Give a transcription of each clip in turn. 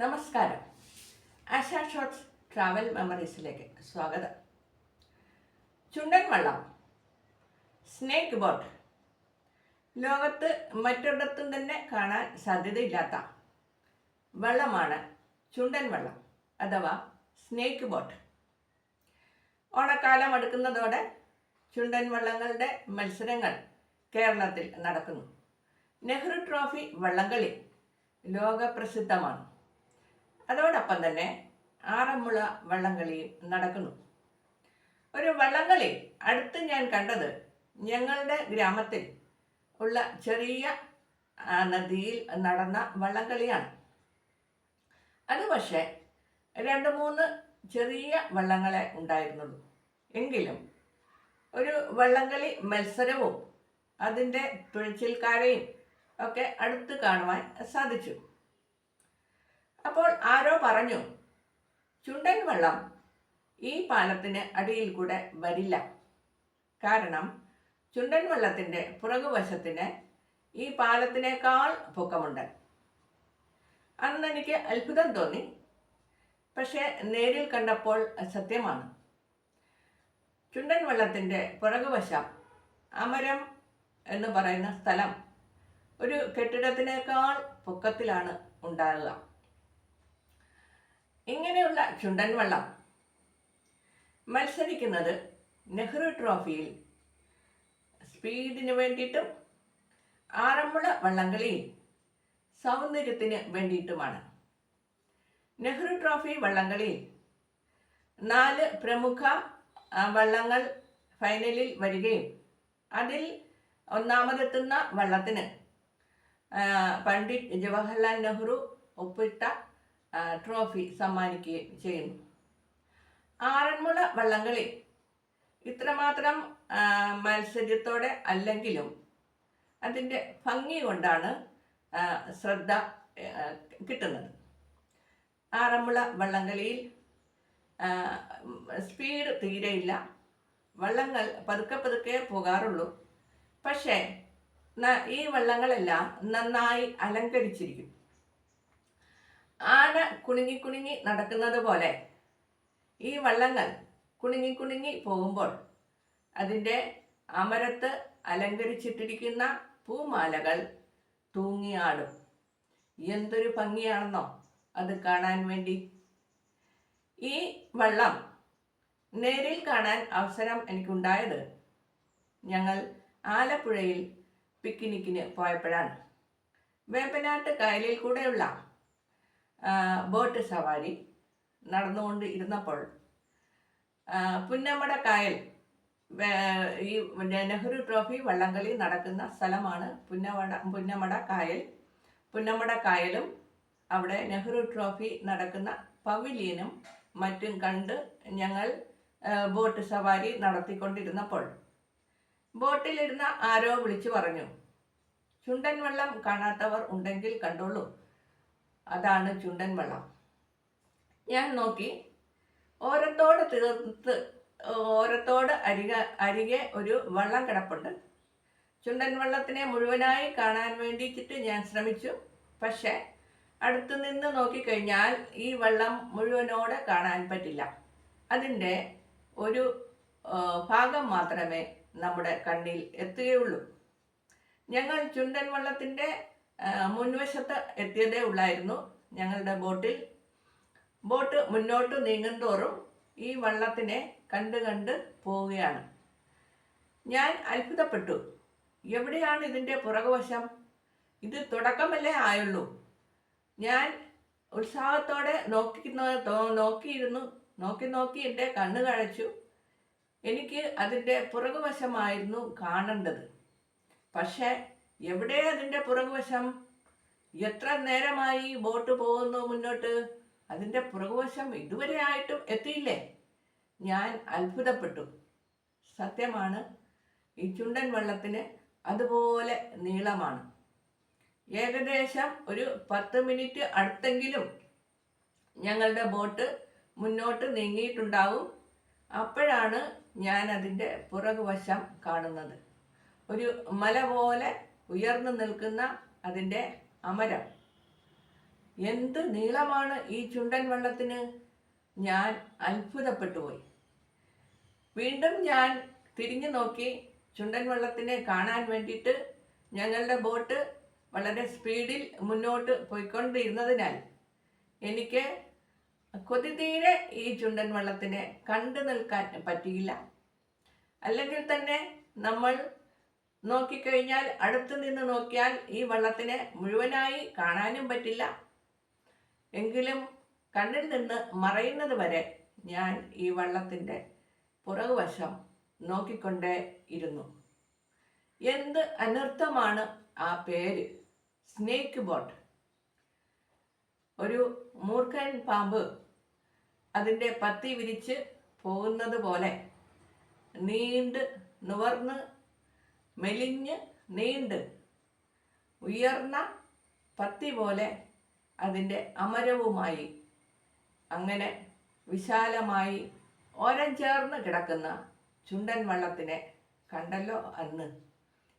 നമസ്കാരം. ആശ shorts travel മെമ്മറീസിലേക്ക് സ്വാഗതം. ചുണ്ടൻ വള്ളം സ്നേക്ക് ബോട്ട് ലോകത്ത് മറ്റൊരിടത്തും തന്നെ കാണാൻ സാധ്യതയില്ലാത്ത വള്ളമാണ് ചുണ്ടൻ വള്ളം അഥവാ സ്നേക്ക് ബോട്ട്. ഓണക്കാലം അടുക്കുന്നതോടെ ചുണ്ടൻ വള്ളങ്ങളുടെ മത്സരങ്ങൾ കേരളത്തിൽ നടക്കുന്നു. നെഹ്റു ട്രോഫി വള്ളംകളി ലോകപ്രസിദ്ധമാണ്. അതോടൊപ്പം തന്നെ ആറന്മുള വള്ളംകളിയും നടക്കുന്നു. ഒരു വള്ളംകളി അടുത്ത് ഞാൻ കണ്ടത് ഞങ്ങളുടെ ഗ്രാമത്തിൽ ഉള്ള ചെറിയ നദിയിൽ നടന്ന വള്ളംകളിയാണ്. അത് പക്ഷേ രണ്ട് മൂന്ന് ചെറിയ വള്ളങ്ങളെ ഉണ്ടായിരുന്നുള്ളൂ. എങ്കിലും ഒരു വള്ളംകളി മത്സരവും അതിന്റെ തുഴച്ചിൽക്കാരെയും ഒക്കെ അടുത്ത് കാണുവാൻ സാധിച്ചു. അപ്പോൾ ആരോ പറഞ്ഞു ചുണ്ടൻ വെള്ളം ഈ പാലത്തിന് അടിയിൽ കൂടെ വരില്ല. കാരണം ചുണ്ടൻ വെള്ളത്തിന്റെ പുറകുവശത്തിന് ഈ പാലത്തിനേക്കാൾ പൊക്കമുണ്ട്. അന്ന് എനിക്ക് അത്ഭുതം തോന്നി. പക്ഷേ നേരിൽ കണ്ടപ്പോൾ സത്യമാണ്. ചുണ്ടൻ വെള്ളത്തിന്റെ പുറകുവശം അമരം എന്ന് പറയുന്ന സ്ഥലം ഒരു കെട്ടിടത്തിനേക്കാൾ പൊക്കത്തിലാണ് ഉണ്ടാകുക ഇങ്ങനെയുള്ള ചുണ്ടൻ വള്ളം. മത്സരിക്കുന്നത് നെഹ്റു ട്രോഫിയിൽ സ്പീഡിന് വേണ്ടിയിട്ടും ആറന്മുള വള്ളംകളിയിൽ സൗന്ദര്യത്തിന് വേണ്ടിയിട്ടുമാണ്. നെഹ്റു ട്രോഫി വള്ളംകളിയിൽ നാല് പ്രമുഖ വള്ളങ്ങൾ ഫൈനലിൽ വരികയും അതിൽ ഒന്നാമതെത്തുന്ന വള്ളത്തിന് പണ്ഡിറ്റ് ജവഹർലാൽ നെഹ്റു ഒപ്പിട്ട ട്രോഫി സമ്മാനിക്കുകയും ചെയ്യുന്നു. ആറന്മുള വള്ളംകളി. ഇത്രമാത്രം മത്സര്യത്തോടെ അല്ലെങ്കിലും അതിന്റെ ഭംഗി കൊണ്ടാണ് ശ്രദ്ധ കിട്ടുന്നത്. ആറന്മുള വള്ളംകളിയിൽ സ്പീഡ് തീരെയില്ല. വള്ളങ്ങൾ പതുക്കെ പതുക്കെ പോകാറുള്ളൂ. പക്ഷേ ഈ വള്ളങ്ങളെല്ലാം നന്നായി അലങ്കരിച്ചിരിക്കും. ആന കുണുങ്ങി കുണുങ്ങി നടക്കുന്നത് പോലെ ഈ വള്ളങ്ങൾ കുണുങ്ങി കുണുങ്ങി പോകുമ്പോൾ അതിന്റെ അമരത്ത് അലങ്കരിച്ചിട്ടിരിക്കുന്ന പൂമാലകൾ തൂങ്ങിയാടും. എന്തൊരു ഭംഗിയാണെന്നോ അത് കാണാൻ വേണ്ടി. ഈ വള്ളം നേരിൽ കാണാൻ അവസരം എനിക്കുണ്ടായത് ഞങ്ങൾ ആലപ്പുഴയിൽ പിക്നിക്കിന് പോയപ്പോഴാണ്. വേമ്പനാട്ട് കായലിൽ കൂടെയുള്ള ബോട്ട് സവാരി നടന്നുകൊണ്ട് ഇരുന്നപ്പോൾ പുന്നമട കായൽ ഈ നെഹ്റു ട്രോഫി വള്ളംകളി നടക്കുന്ന സ്ഥലമാണ് പുന്നമട പുന്നമട കായൽ. പുന്നമട കായലും അവിടെ നെഹ്റു ട്രോഫി നടക്കുന്ന പവിലിയനും മറ്റും കണ്ട് ഞങ്ങൾ ബോട്ട് സവാരി നടത്തിക്കൊണ്ടിരുന്നപ്പോൾ ബോട്ടിലിരുന്ന ആരോ വിളിച്ചു പറഞ്ഞു ചുണ്ടൻ വെള്ളം കാണാത്തവർ ഉണ്ടെങ്കിൽ കണ്ടോളൂ. അതാണ് ചുണ്ടൻ വെള്ളം ഞാൻ നോക്കി ഓരത്തോട് തീർത്ത് ഓരത്തോട് അരിക അരികെ ഒരു വള്ളം കിടപ്പുണ്ട്. ചുണ്ടൻ വള്ളത്തിനെ മുഴുവനായി കാണാൻ വേണ്ടിയിട്ട് ഞാൻ ശ്രമിച്ചു. പക്ഷേ അടുത്തു നിന്ന് നോക്കിക്കഴിഞ്ഞാൽ ഈ വള്ളം മുഴുവനോട് കാണാൻ പറ്റില്ല. അതിന്റെ ഒരു ഭാഗം മാത്രമേ നമ്മുടെ കണ്ണിൽ എത്തുകയുള്ളൂ. ഞങ്ങൾ ചുണ്ടൻ വള്ളത്തിന്റെ മുൻവശത്ത് എത്തിയതേ ഉള്ളായിരുന്നു ഞങ്ങളുടെ ബോട്ടിൽ. ബോട്ട് മുന്നോട്ട് നീങ്ങുന്തോറും ഈ വള്ളത്തിനെ കണ്ട് കണ്ട് പോവുകയാണ്. ഞാൻ അത്ഭുതപ്പെട്ടു. എവിടെയാണ് ഇതിന്റെ പുറകുവശം? ഇത് തുടക്കമല്ലേ ആയുള്ളൂ. ഞാൻ ഉത്സാഹത്തോടെ നോക്കി നോക്കിയിരുന്നു. നോക്കി നോക്കി എന്റെ കണ്ണ് കഴിച്ചു. എനിക്ക് അതിന്റെ പുറകുവശമായിരുന്നു കാണേണ്ടത്. പക്ഷേ എവിടെ അതിന്റെ പുറകുവശം? എത്ര നേരമായി ബോട്ട് പോകുന്നു മുന്നോട്ട്? അതിന്റെ പുറകുവശം ഇതുവരെ ആയിട്ടും എത്തിയില്ലേ? ഞാൻ അത്ഭുതപ്പെട്ടു. സത്യമാണ് ഈ ചുണ്ടൻ വെള്ളത്തിന് അതുപോലെ നീളമാണ്. ഏകദേശം ഒരു പത്ത് മിനിറ്റ് അടുത്തെങ്കിലും ഞങ്ങളുടെ ബോട്ട് മുന്നോട്ട് നീങ്ങിയിട്ടുണ്ടാവും. അപ്പോഴാണ് ഞാൻ അതിന്റെ പുറകുവശം കാണുന്നത്. ഒരു മല പോലെ ഉയർന്നു നിൽക്കുന്ന അതിന്റെ അമരം. എന്ത് നീളമാണ് ഈ ചുണ്ടൻ വള്ളത്തിന്? ഞാൻ അത്ഭുതപ്പെട്ടു പോയി. വീണ്ടും ഞാൻ തിരിഞ്ഞു നോക്കി ചുണ്ടൻ വള്ളത്തിനെ കാണാൻ വേണ്ടിയിട്ട് ഞങ്ങളുടെ ബോട്ട് വളരെ സ്പീഡിൽ മുന്നോട്ട് പോയിക്കൊണ്ടിരുന്നതിനാൽ എനിക്ക് കൊതിതീരെ ഈ ചുണ്ടൻ വള്ളത്തിനെ കണ്ടു നിൽക്കാൻ പറ്റിയില്ല. അല്ലെങ്കിൽ തന്നെ നമ്മൾ നോക്കിക്കഴിഞ്ഞാൽ അടുത്തു നിന്ന് നോക്കിയാൽ ഈ വള്ളത്തിനെ മുഴുവനായി കാണാനും പറ്റില്ല. എങ്കിലും കണ്ണിൽ നിന്ന് മറയുന്നത് വരെ ഞാൻ ഈ വള്ളത്തിന്റെ പുറകുവശം നോക്കിക്കൊണ്ടേ ഇരുന്നു. എന്ത് അനർത്ഥമാണ് ആ പേര്? Snake boat. ഒരു മൂർഖൻ പാമ്പ് അതിന്റെ പത്തി വിരിച്ച് പോകുന്നത് പോലെ നീണ്ട് നിവർന്ന് മെലിഞ്ഞ് നീണ്ട് ഉയർന്ന പത്തി പോലെ അതിന്റെ അമരവുമായി അങ്ങനെ വിശാലമായി ഓരം ചേർന്ന് കിടക്കുന്ന ചുണ്ടൻ വള്ളത്തിനെ കണ്ടല്ലോ അന്ന്.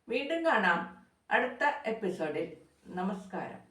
വീണ്ടും കാണാം അടുത്ത എപ്പിസോഡിൽ. നമസ്കാരം.